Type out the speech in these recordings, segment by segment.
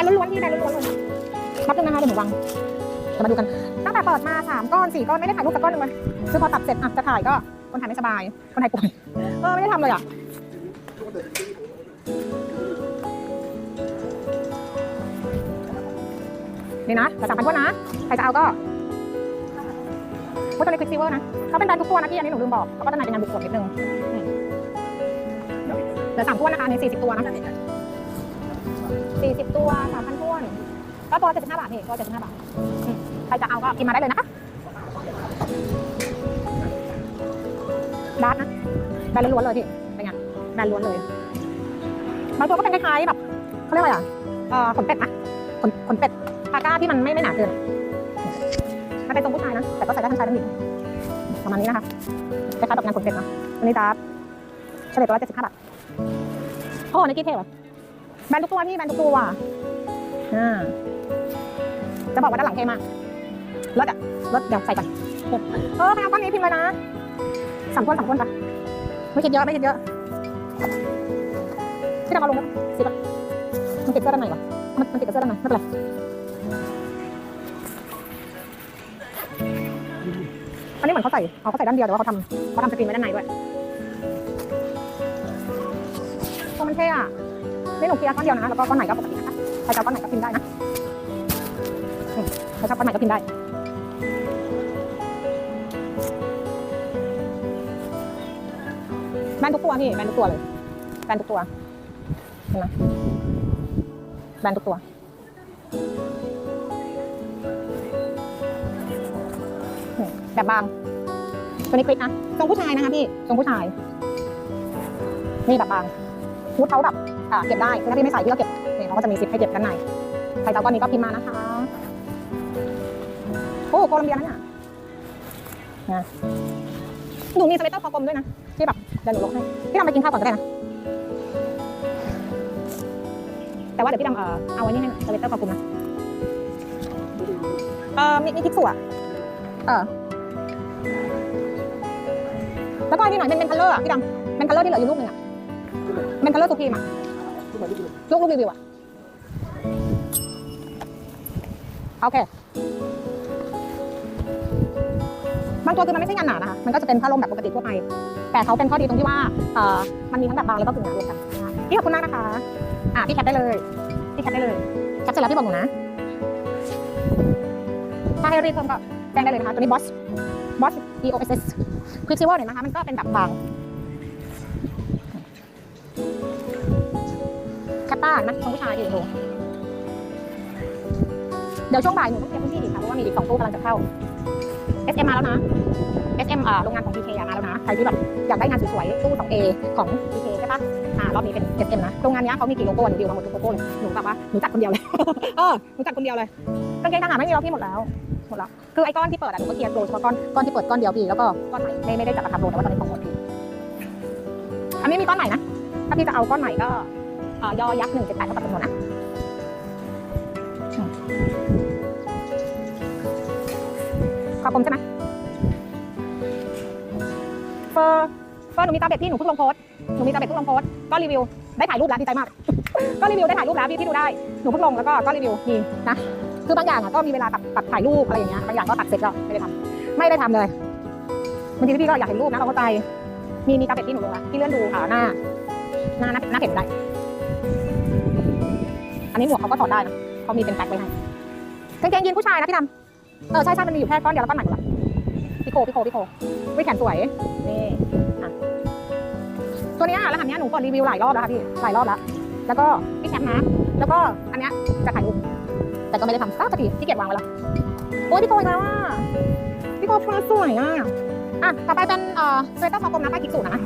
นล้วนๆที่แบรนด์ล้วนๆเลยแป๊บนึงนะคะเดี๋ยวหนูวางจะมาดูกัน ตั้งแต่เปิดมาสามก้อนสี่ก้อนไม่ได้ถ่ายรูปสักก้อนหนึ่งเลยคือพอตัดเสร็จอะจะถ่ายก็คนถ่ายไม่สบาย คนถ่ายป่วยเออไม่ได้ทำเลยอะนี่นะแต่สามพันทวนนะ ใครจะเอาก็ว่าตัวนี้ควิกซิเวอร์นะ เขาเป็นแบรนด์ทุกตัวนะพี่ อันนี้หนูลืมบอก เขาก็จะหนเป็นงานบุกกดนิดนึงอืมเหลือสามทวนนะคะในสี่สิบตัวนะ สี่สิบตัวสามพันทวน ก็ตัวเจ็ดสิบห้าบาทนี่ตัวเจ็ดสิบห้าบาทอืมใครจะเอาก็พิมพ์มาได้เลยนะคะดัดนะแบนล้วนเลยพี่เป็นไงแบนล้วนเลยบางตัวก็เป็นคล้ายๆแบบเขาเรียกว่าอะไรอะเอ่อขนเป็ดนะขนขนเป็ดพาก้าที่มันไม่ไม่หนาเกินมันเป็นทรงผู้ชายนะ แต่ก็ใส่ได้ทั้งชายทั้งหญิงประมาณนี้นะคะคล้ายๆแบบงานขนเป็ดนะอันนี้ดาร์เฉลี่ยตัวละเจ็ดสิบห้าบาทโอ้ในกี้เทป แบนทุกตัวพี่แบนทุกตัวว่ะอ่าจะบอกว่าด้านหลังเท่มากรถอะรถเดี๋ยวใส่ก่อนเออไปเอาก้อนนี้พิมพ์เลยนะสามคนสามคนปะไม่คิดเยอะไม่คิดเยอะที่เรามาลงสิบอะมันติดเสื้อด้านในวะมันมันติดกับเสื้อด้านในไม่เป็นไรอันนี้เหมือนเขาใส่เขาเขาใส่ด้านเดียวแต่ว่าเขาทำเขาทำสกรีนไว้ด้านในด้วยตัวมันเท่อะ นี่หนูเคลียร์ก้อนเดียวนะ แล้วก็ก้อนไหนก็ปกตินะคะใครจะเอาก้อนไหนก็พิมพ์ได้นะใครชอบก้อนไหนก็พิมพ์ได้แบนทุกตัวพี่แบนทุกตัวเลยแบนทุกตัวเห็นไหมแบนทุกตัวแบบบางตัวนี้คลิกนะทรงผู้ชายนะคะพี่ทรงผู้ชายนี่แบบบาง มูดเขาแบบอ่าเก็บได้คือถ้าพี่ไม่ใส่พี่ก็เก็บเนี่ยเขาก็จะมีซิปให้เก็บด้านในใครจะเอาก้อนนี้ก็พิมพ์มานะคะโอ้โคลัมเบียนั่นน่ะนะหนูมีสเวตเตอร์คอกลมด้วยนะที่แบบเดี๋ยวหนูลงให้พี่ทำไปกินข้าวก่อนก็ได้นะแต่ว่าเดี๋ยวพี่ดำเอ่อเอาไว้นี่ให้หน่อยสเวตเตอร์คอกลมนะเอ่อมีมีทิปสวยเออแล้วก็อันนี่หน่อยเป็นเป็นคัลเลอร์อะพี่ดำเป็นคัลเลอร์ที่เหลืออยู่ลูกหนึ่งอะ เป็นคัลเลอร์สุพีมอะลูกลูกรีวิวอะ โอเค บางตัวคือมันไม่ใช่งานหนานะคะ มันก็จะเป็นผ้าร่มแบบปกติทั่วไป แต่เขาเป็นข้อดีตรงที่ว่าเอ่อมันมีทั้งแบบบางแล้วก็กึ่งหนารวมกันพี่ขอบคุณมากนะคะ อะพี่แคปได้เลย พี่แคปได้เลย แคปเสร็จแล้วพี่บอกหนูนะ ถ้าให้รีบเพิ่มก็แจ้งได้เลยนะคะ ตัวนี้บอสบอส EOSS ควิกซิเวอร์เนี่ยนะคะ มันก็เป็นแบบบาง ป้านะของผู้ชายอีกดูเดี๋ยวช่วงบ่ายหนูต้องเคลียร์พื้นที่อีกค่ะเพราะว่ามีอีกสองตู้กำลังจะเข้า SM มาแล้วนะ SM อ่าโรงงานของ PK มาแล้วนะใครที่แบบอยากได้งานสวยๆตู้ 2A ของ PK ใช่ปะอ่ารอบนี้เป็น SM นะโรงงานนี้เขามีกี่โลโก้หนูดิวมาหมดทุกโลโก้เลยหนูแบบว่าหนูจัดคนเดียวเลยเออหนูจัดคนเดียวเลยกางเกงทหารไม่มีแล้วพี่หมดแล้วหมดแล้วคือไอ้ก้อนที่เปิดอะหนูก็เคลียร์โดเฉพาะก้อนก้อนที่เปิดก้อนเดียวพี่แล้วก็ก้อนใหม่ไม่ไม่ได้จัดราคาโปรแต่ว่าตอนนี้ของหมดพี่อันนี้มีก้อนใหม่นะถ้าพี่จะเอาก้อนใหม่ก็ ยอยักษ์หนึ่งเจ็ดแปดเท่ากับจำนวนนะอืมขอบผมใช่ไหมเฟอร์เฟอร์หนูมีตาเบ็ดพี่หนูเพิ่งลงโพสหนูมีตาเบ็ดเพิ่งลงโพสก็รีวิวได้ถ่ายรูปแล้วดีใจมาก ก็รีวิวได้ถ่ายรูปแล้วพี่ที่ดูได้หนูเพิ่งลงแล้วก็ก็รีวิวมีนะคือบางอย่างอะก็มีเวลาตัดตัดถ่ายรูปอะไรอย่างเงี้ยบางอย่างก็ตัดเสร็จก็ไม่ได้ทำไม่ได้ทำเลยบางทีพี่ก็อยากเห็นรูปนะเราเข้าใจมีมีตาเป็ดที่หนูลงละที่เลื่อนดูค่ะหน้าหน้าหน้าหน้าเห็นได้ อันนี้หมวกเขาก็ถอดได้นะเขามีเป็นแพ็คไว้ให้กางเกงยีนผู้ชายนะพี่ดำเออใช่ใช่มันมีอยู่แค่ก้อนเดียวแล้วก้อนใหม่หมดละพี่โคพี่โคพี่โควิแขนสวยนี่อะตัวนี้ยรหัสเนี้ยหนูกดรีวิวหลายรอบแล้วค่ะพี่หลายรอบแล้วแล้วก็พี่แคปนะแล้วก็อันเนี้ยจะถ่ายรูปแต่ก็ไม่ได้ทำสักทีที่เกียจวางไว้แล้วโอ้ยพี่โกอีกแล้วอะพี่โกฟ้าสวยอะอะต่อไปเป็นเอ่อเวตเตอร์คอกลมนะป้ายกิ๊กสูตรนะ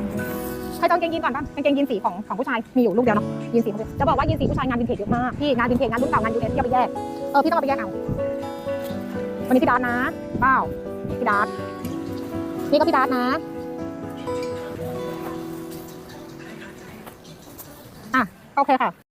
ใคยจะเอากางเกงยีนก่อนป่ะกางเกงยีนสีของของผู้ชายมีอยู่ลูกเดียวเนาะยีนสีของผู้จะบอกว่ายีนสีผู้ชายงานวินเทจเยอะมากพี่งานวินเทจงานรุ่นเก่างานยูเอสที่เอาไปแยกเออพี่ต้องเอาไปแยกเอาวันนี้พี่ดาร์นะเป้าพี่ดาร์นี่ก็พี่ดาร์นะอะโอเคค่ะ